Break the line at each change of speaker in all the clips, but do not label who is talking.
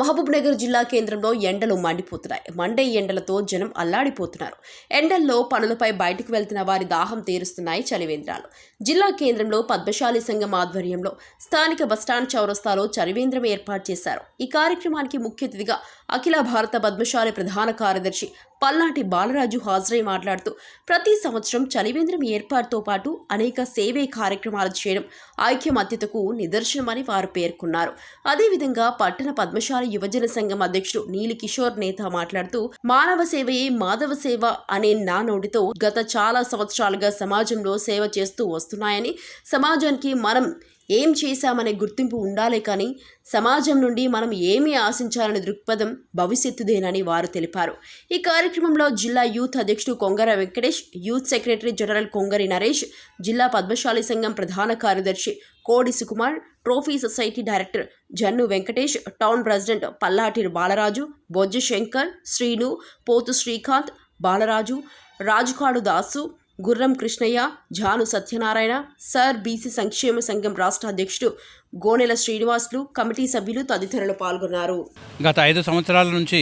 మహబూబ్ నగర్ జిల్లా కేంద్రంలో ఎండలు మండిపోతున్నాయి. మండే ఎండలతో జనం అల్లాడిపోతున్నారు. ఎండల్లో పనులపై బయటకు వెళ్తున్న వారి దాహం తీరుస్తున్నాయి చలివేంద్రాలు. జిల్లా కేంద్రంలో పద్మశాలి సంఘం ఆధ్వర్యంలో స్థానిక బస్టాండ్ చౌరస్తాలో చలివేంద్రం ఏర్పాటు చేశారు. ఈ కార్యక్రమానికి ముఖ్య అతిథిగా అఖిల భారత పద్మశాలి ప్రధాన కార్యదర్శి పల్నాటి బాలరాజు హాజరై మాట్లాడుతూ ప్రతి సంవత్సరం చలివేంద్రం ఏర్పాటుతో పాటు అనేక సేవే కార్యక్రమాలు చేయడం ఐక్యమత్యతకు నిదర్శనమని వారు పేర్కొన్నారు. అదేవిధంగా పట్టణ పద్మశాల యువజన సంఘం అధ్యక్షుడు నీలి కిషోర్ నేత మాట్లాడుతూ మానవ సేవయే మాధవ సేవ అనే నానోడితో గత చాలా సంవత్సరాలుగా సమాజంలో సేవ చేస్తూ వస్తున్నాయని సమాజానికి మనం ఏం చేశామనే గుర్తింపు ఉండాలే కానీ సమాజం నుండి మనం ఏమి ఆశించాలనే దృక్పథం భవిష్యత్తుదేనని వారు తెలిపారు. ఈ కార్యక్రమంలో జిల్లా యూత్ అధ్యక్షుడు Kongara Venkatesh youth secretary general Kongari Naresh జిల్లా పద్మశాలి సంఘం ప్రధాన కార్యదర్శి Kodi Sukumar trophy society director Jannu Venkatesh town president Pallati Balaraju Bojja Shankar Srinu Pothu Srikanth Balaraju రాజుకాడు Dasu Gurram Krishnaiah Janu Satyanarayana sir BC సంక్షేమ సంఘం రాష్ట్ర అధ్యక్షుడు గోనెల శ్రీనివాసులు కమిటీ సభ్యులు తదితరులు పాల్గొన్నారు.
గత ఐదు సంవత్సరాల నుంచి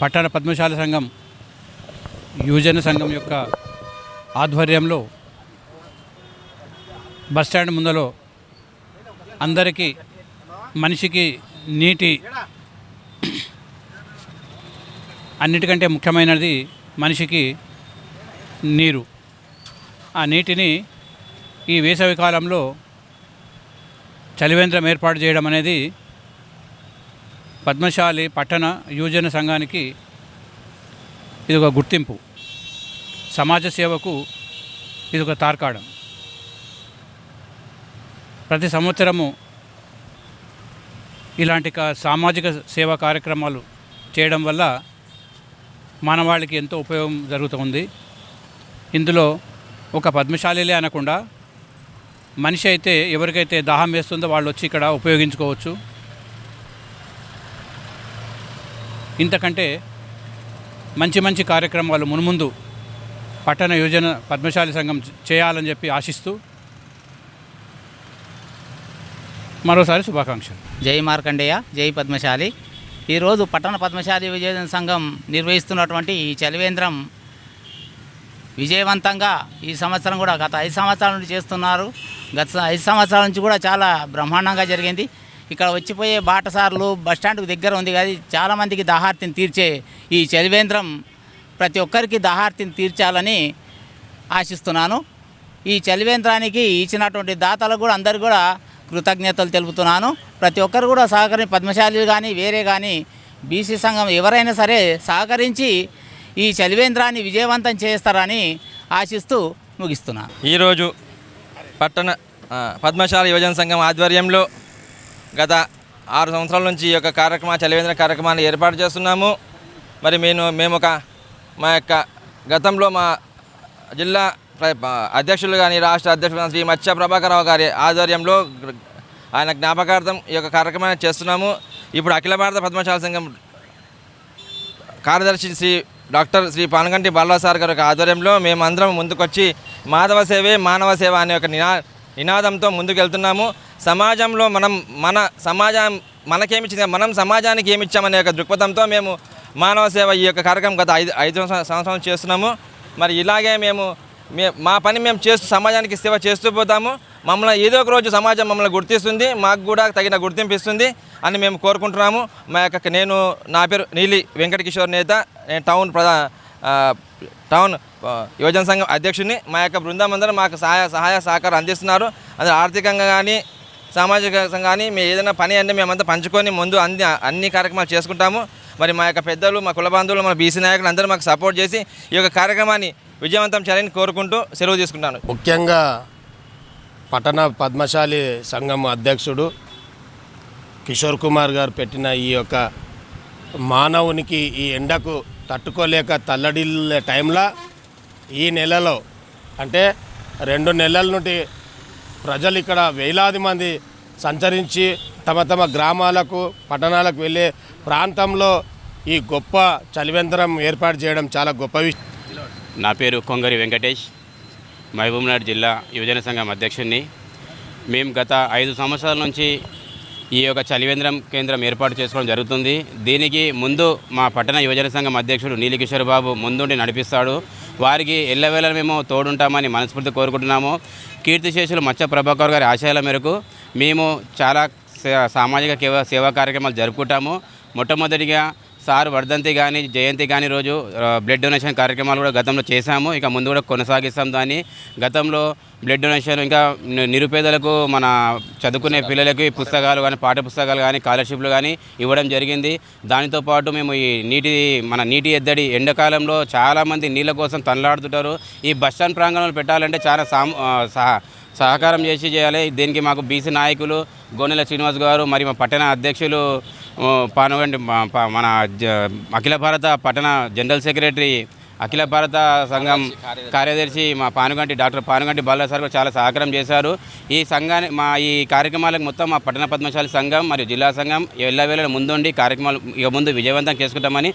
పట్టణ పద్మశాల సంఘం యువజన సంఘం యొక్క ఆధ్వర్యంలో బస్టాండ్ ముందలో అందరికీ మనిషికి నీటి అన్నిటికంటే ముఖ్యమైనది మనిషికి నీరు. ఆ నీటిని ఈ వేసవి కాలంలో చలివేంద్రం ఏర్పాటు చేయడం అనేది పద్మశాలి పట్టణ యువజన సంఘానికి ఇది ఒక గుర్తింపు. సమాజ సేవకు ఇది ఒక తార్కాడం ప్రతి సంవత్సరము ఇలాంటి కా- సామాజిక సేవా కార్యక్రమాలు చేయడం వల్ల మానవాళికి ఎంతో ఉపయోగం జరుగుతుంది ఇందులో ఒక పద్మశాలిలే అనకుండా మనిషి అయితే ఎవరికైతే దాహం వేస్తుందో వాళ్ళు వచ్చి ఇక్కడ ఉపయోగించుకోవచ్చు. ఇంతకంటే మంచి మంచి కార్యక్రమాలు మున్ముందు పట్టణ యోజన పద్మశాలి సంఘం చేయాలని చెప్పి ఆశిస్తూ మరోసారి శుభాకాంక్షలు.
జై మార్కండేయ జై పద్మశాలి. ఈరోజు పట్టణ పద్మశాలి విజయ సంఘం నిర్వహిస్తున్నటువంటి ఈ చలివేంద్రం విజయవంతంగా ఈ సంవత్సరం కూడా గత ఐదు సంవత్సరాల నుంచి చేస్తున్నారు. గత ఐదు సంవత్సరాల నుంచి కూడా చాలా బ్రహ్మాండంగా జరిగింది. ఇక్కడ వచ్చిపోయే బాటసార్లు బస్టాండ్కు దగ్గర ఉంది కానీ చాలామందికి దాహార్తిని తీర్చే ఈ చలివేంద్రం ప్రతి ఒక్కరికి దాహార్తిని తీర్చాలని ఆశిస్తున్నాను. ఈ చలివేంద్రానికి ఇచ్చినటువంటి దాతలకు కూడా అందరు కూడా కృతజ్ఞతలు తెలుపుతున్నాను. ప్రతి ఒక్కరు కూడా సహకరి పద్మశాలి కానీ వేరే కానీ బీసీ సంఘం ఎవరైనా సరే సహకరించి ఈ చలివేంద్రాన్ని విజయవంతం చేస్తారని ఆశిస్తూ ముగిస్తున్నాను
ఈరోజు పట్టణ పద్మశాల యువజన సంఘం ఆధ్వర్యంలో గత ఆరు సంవత్సరాల నుంచి ఈ యొక్క కార్యక్రమ చలివేంద్ర కార్యక్రమాన్ని ఏర్పాటు చేస్తున్నాము. మరి మేము మేము ఒక మా యొక్క గతంలో మా జిల్లా అధ్యక్షులు కానీ రాష్ట్ర అధ్యక్షులు కానీ శ్రీ మత్స్య ప్రభాకరరావు గారి ఆధ్వర్యంలో ఆయన జ్ఞాపకార్థం ఈ యొక్క కార్యక్రమాన్ని చేస్తున్నాము. ఇప్పుడు అఖిల భారత పద్మశాల సంఘం కార్యదర్శి శ్రీ డాక్టర్ శ్రీ పానగంటి బాలరావు సార్ గారి యొక్క ఆధ్వర్యంలో మేమందరం ముందుకొచ్చి మాధవ సేవే మానవ సేవ అనే ఒక నినా నినాదంతో ముందుకెళ్తున్నాము. సమాజంలో మనం మన సమాజం మనకేమిచ్చింది మనం సమాజానికి ఏమిచ్చామనే ఒక దృక్పథంతో మేము మానవ సేవ ఈ యొక్క కార్యక్రమం గత ఐదు ఐదు సంవత్సరం చేస్తున్నాము. మరి ఇలాగే మేము మే మా పని మేము చేస్తూ సమాజానికి సేవ చేస్తూ పోతాము. మమ్మల్ని ఏదో ఒక రోజు సమాజం మమ్మల్ని గుర్తిస్తుంది మాకు కూడా తగిన గుర్తింపు ఇస్తుంది అని మేము కోరుకుంటున్నాము. మా యొక్క నేను నా పేరు నీలి వెంకట కిషోర్ నేత. నేను టౌన్ ప్రధా టౌన్ యువజన సంఘం అధ్యక్షుడిని. మా యొక్క బృందం అందరూ మాకు సహాయ సహాయ సహకారం అందిస్తున్నారు. అది ఆర్థికంగా కానీ సామాజికంగా కానీ మేము ఏదైనా పని అంటే మేమంతా పంచుకొని ముందు అన్ని అన్ని కార్యక్రమాలు చేసుకుంటాము. మరి మా యొక్క పెద్దలు మా కుల బంధువులు మా బీసీ నాయకులు అందరూ మాకు సపోర్ట్ చేసి ఈ యొక్క కార్యక్రమాన్ని విజయవంతం చేయాలని కోరుకుంటూ సెలవు తీసుకుంటాను
ముఖ్యంగా పట్టణ పద్మశాలి సంఘం అధ్యక్షుడు కిషోర్ కుమార్ గారు పెట్టిన ఈ యొక్క మానవునికి ఈ ఎండకు తట్టుకోలేక తల్లడిల్లే టైంలో ఈ నెలలో అంటే రెండు నెలల నుండి ప్రజలు ఇక్కడ వేలాది మంది సంచరించి తమ తమ గ్రామాలకు పట్టణాలకు వెళ్ళే ప్రాంతంలో ఈ గొప్ప చలివేంద్రం ఏర్పాటు చేయడం చాలా గొప్ప విషయం.
నా పేరు కొంగరి వెంకటేష్. మహబూబ్నగర్ జిల్లా యువజన సంఘం అధ్యక్షుడిని. మేము గత ఐదు సంవత్సరాల నుంచి ఈ యొక్క చలివేంద్రం కేంద్రం ఏర్పాటు చేసుకోవడం జరుగుతుంది. దీనికి ముందు మా పట్టణ యువజన సంఘం అధ్యక్షుడు నీలికిషోర్ బాబు ముందుండి నడిపిస్తాడు. వారికి ఎల్లవేళ మేము తోడుంటామని మనస్ఫూర్తి కోరుకుంటున్నాము. కీర్తిశేషులు మత్స్య ప్రభాకర్ గారి ఆశయాల మేరకు మేము చాలా సే- సామాజిక సేవా కార్యక్రమాలు జరుపుకుంటాము. మొట్టమొదటిగా సార్ వర్ధంతి కానీ జయంతి కానీ రోజు బ్లడ్ డొనేషన్ కార్యక్రమాలు కూడా గతంలో చేశాము. ఇక ముందు కూడా కొనసాగిస్తాం దాన్ని. గతంలో బ్లడ్ డొనేషన్ ఇంకా నిరుపేదలకు మన చదువుకునే పిల్లలకి పుస్తకాలు కానీ పాఠ్య పుస్తకాలు కానీ స్కాలర్షిప్లు కానీ ఇవ్వడం జరిగింది. దానితో పాటు మేము ఈ నీటి మన నీటి ఎద్దడి ఎండాకాలంలో చాలామంది నీళ్ళ కోసం తనలాడుతుంటారు. ఈ బస్ స్టాండ్ ప్రాంగణంలో పెట్టాలంటే చాలా సామ్ సహ- సహకారం చేసి చేయాలి. దీనికి మాకు బీసీ నాయకులు గోనెల శ్రీనివాస్ గారు మరి మా పట్టణ అధ్యక్షులు ఆ, పానుగంటి మా- ప- మన జ- అఖిల భారత పట్టణ జనరల్ సెక్రటరీ అఖిల భారత సంఘం కార్యదర్శి మా పానుగంటి డాక్టర్ పానుగంటి బాలరాజ్ సార్ కూడా చాలా సహకారం చేశారు. ఈ సంఘాన్ని మా ఈ కార్యక్రమాలకు మొత్తం మా పట్టణ పద్మశాలి సంఘం మరియు జిల్లా సంఘం ఎల్లవేళ ముందుండి కార్యక్రమాలు ఇక ముందు విజయవంతం చేసుకుంటామని